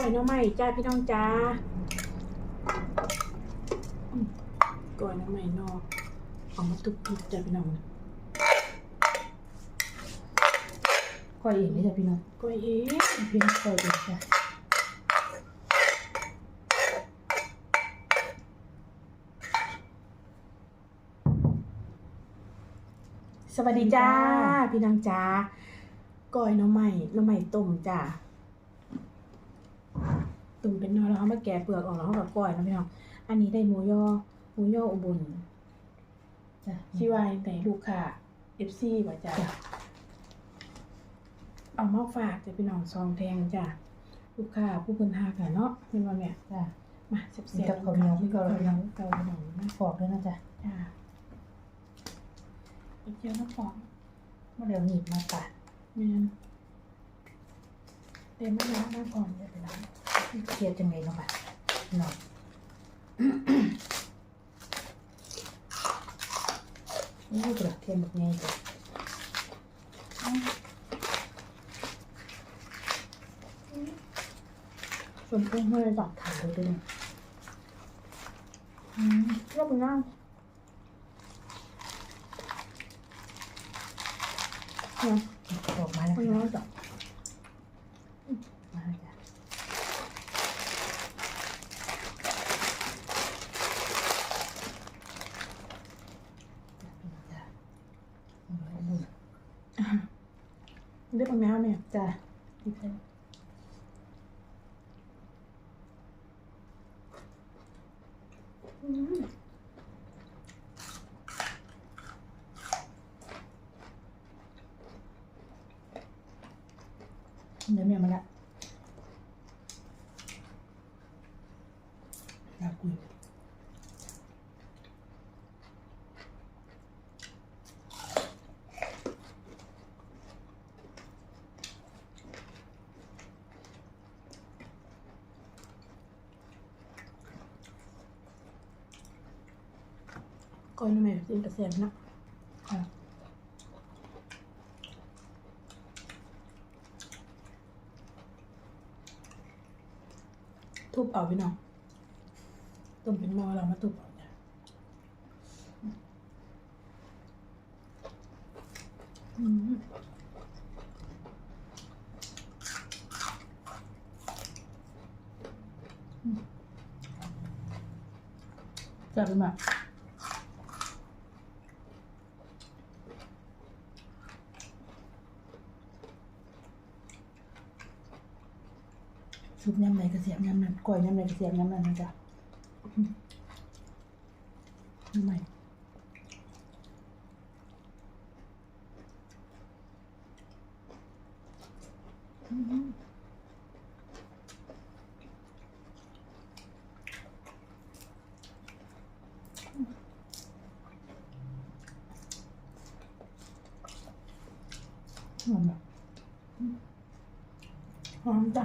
ก้อยหน้ำใหม่จ้าพี่น้องจ้าอืมก้อยหน้ำใหม่นอกเอามาตุบๆจ้าพี่น้องก้อยเองนี่จ้ะพี่น้องก้อยเอ๊ะพี่น้องก้อยเองจ้ะสวัสดีจ้า พี่น้องจ้าก้อยหน้ำใหม่หน้ำใหม่ต้มจ้า ตุ่มเป็นน้อยแล้วเอามาแกะเปลือกออกแล้วเอากับก้อยนะพี่น้องอันนี้ได้หมูยอหมูยออุบลจ้ะที่ว่าแต่ลูกค้า FC ว่าจ้าจ้ะเอามาฝากจะพี่น้องซองแทงจ้ะลูกค้าผู้เพิ่นหากันเนาะเป็นว่าแม่จ้ะมาเสียบมีกับข้าวเหนียวมีกับข้าวเหนียวเกาเหนียวนะปอกด้วยนะจ๊ะจ้าไปเจอน้ำฟองเมื่อเดี๋ยวหนีบมาตัดแม่นเต็มไม่ล้างน้ำก่อนจะไปล้าง เครียดจังเลยเนาะค่ะพี่น้องนี่กระเทียมแบบนี้จ้ะส่วนเพิ่มเมื่อดอกถ่ายไว้ด้วยนะอืมเรียบร้อยเนี่ย ออกมาแล้ว มันร้อนดอก มาแล้วจ้ะจ้ะพี่น้องจ้ะเอาไว้นู่น เรียบร้อยแล้วเนี่ยจ้ะดีใจอืมเดี๋ยวแม่มาละอยากคุย ก้อยน้ำแม่กินกระเสียมนะทุบเอาพี่น้องต้มเป็นหม้อเรามาทุบเอาจ้ะอืมจับไปมา ซุปยำไหนกระเสียบยำนั้นก้อยยำไหนกระเสียบยำนั้นนะจ๊ะทำไมหอมแบบหอมจ้ะ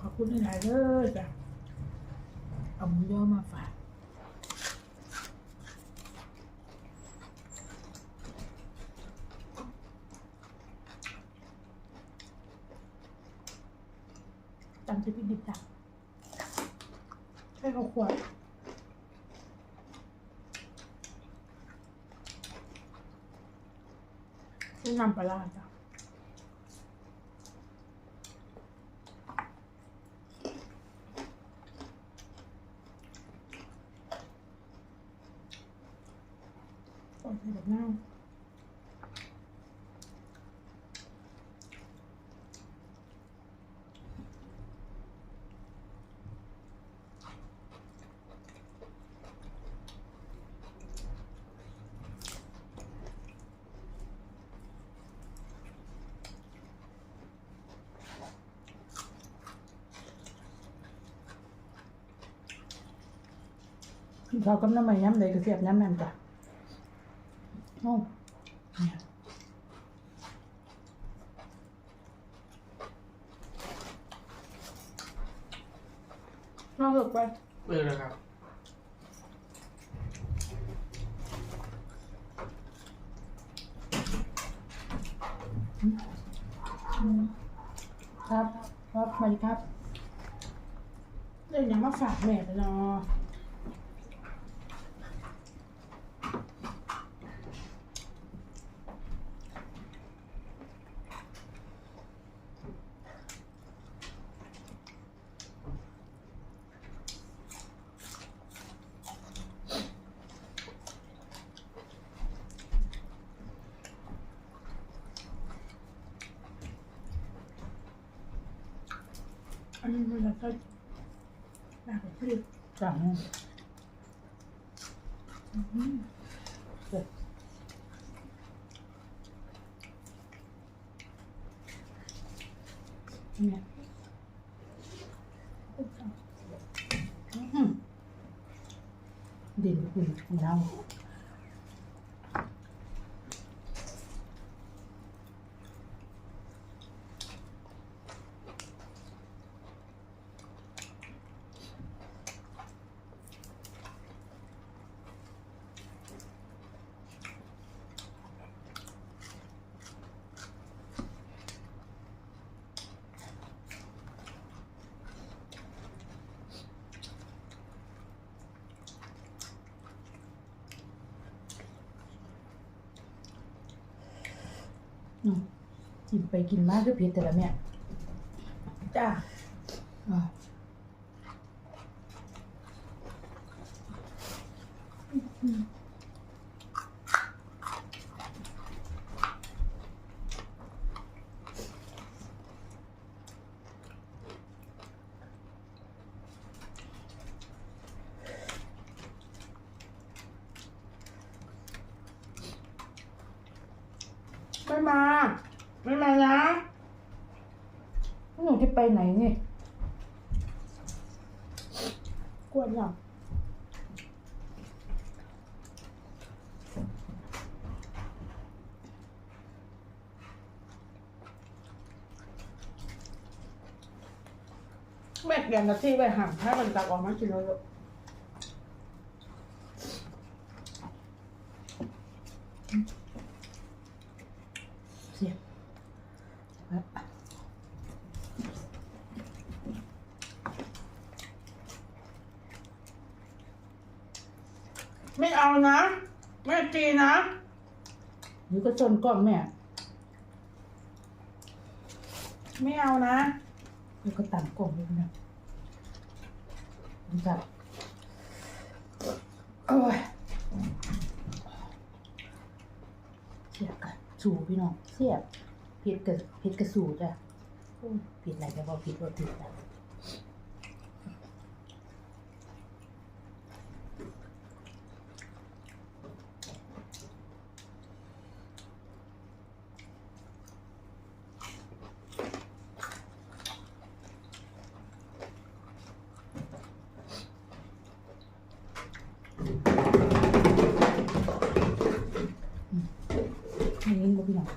ขอบ คุณหลายๆเลยจ้ะเอาหมูย่อมาฝากจำจะพิดิบจ้ะให้เขาขวดนี่นำปลาจ้ะโอ้ยแบบน่า เรากำน้ำใหม่ยำไหนกระเสียบยำนั้นจ้ะโอ้เนี่ยลองเลือกไปเออนะครับอครับ ครับสวัสดีครับเรื่องยังมาฝากแม่เลยเนาะ อันนี้มันจะก็หนักขึ้นจังเด็ดเนี่ยอื้อดินคุณของเรา อืม กินไปกินมากก็เผ็ดแต่ละเนี่ยจ้าอ่าไม่มา ไม่มานะหนูจะไปไหนนี่กวนหรอแม่เดียนนาที่ไปห่างถ้ามันตักออกมากินแล้วลูก เสียบแบบ ไม่เอานะแม่ตีนะอยู่ก็จนกล้องแม่ ไม่เอานะอยู่ก็ต่ำกล้องเลยนะมันจะโอ้ยเสียบกันสู่พี่น้องเสียบเผ็ดกับเผ็ดกับสู่จ้ะโอ้ยผิดอะไรก็บอกผิดว่าผิดนะไม่ยินบ่พี่น้อง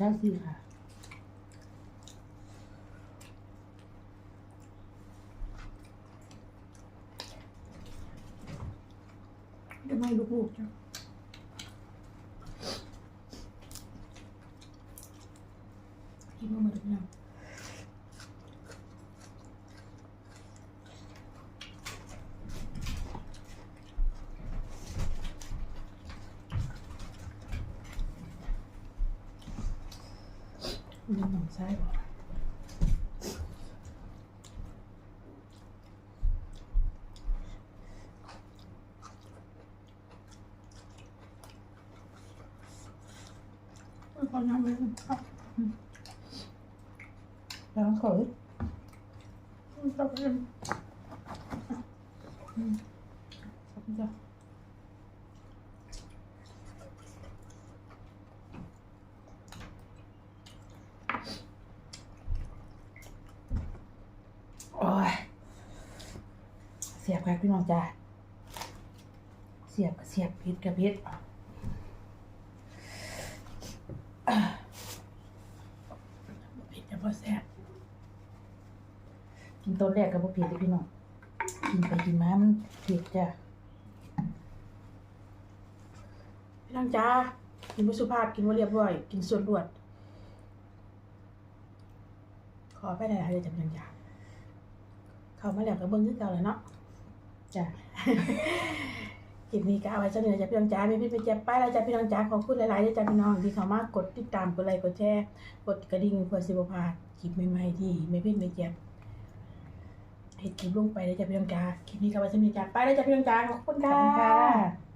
ใช่สิค่ะ จะไม่ลูกๆจ้ะกินมาหมดทุกอย่างมันหนังไส้หรอขอน้ำเลยค รับแล้วเขาเลยขอบคุณ ขอบคุณจ้ะโอ้ย เสียบ ครับพี่น้องจ้าเสียบกับเสียบพิษกับพิษผิดแต่พอแซ่บกินต้นแรกก็บ่เผ็ดเลยพี่น้องกินไปกินมามันเผ็ดจ้ะพี่น้องจ้ากินบ่สุภาพกินบ่เรียบร้อย กินส่วนรวด ขอไปหลายๆเลยจ้ะพี่น้องจ้าเข้ามาแล้วก็เบิ่งคือเก่าแหล้วเนาะ จ้ะคลิปนี้ก็เอาไว้เสนอจ้ะพี่น้องจ๋าไม่พี่ไปเจ็บป้ายแล้วจ้าพี่น้องจ๋าขอบคุณหลายๆเลยจ้าพี่น้องที่เขามากดติดตามกดไลค์กดแชร์กดกระดิ่งเพื่อสิบพาดคลิปใหม่ๆที่ไม่พี่ไม่เจ็บเห็ดคลิปลงไปเลยจ้าพี่น้องจ๋าคลิปนี้ก็เอาไว้เสนอจากป้ายแล้วจ้าพี่น้องจ๋าขอบคุณขอบค่ะคุณค่ะ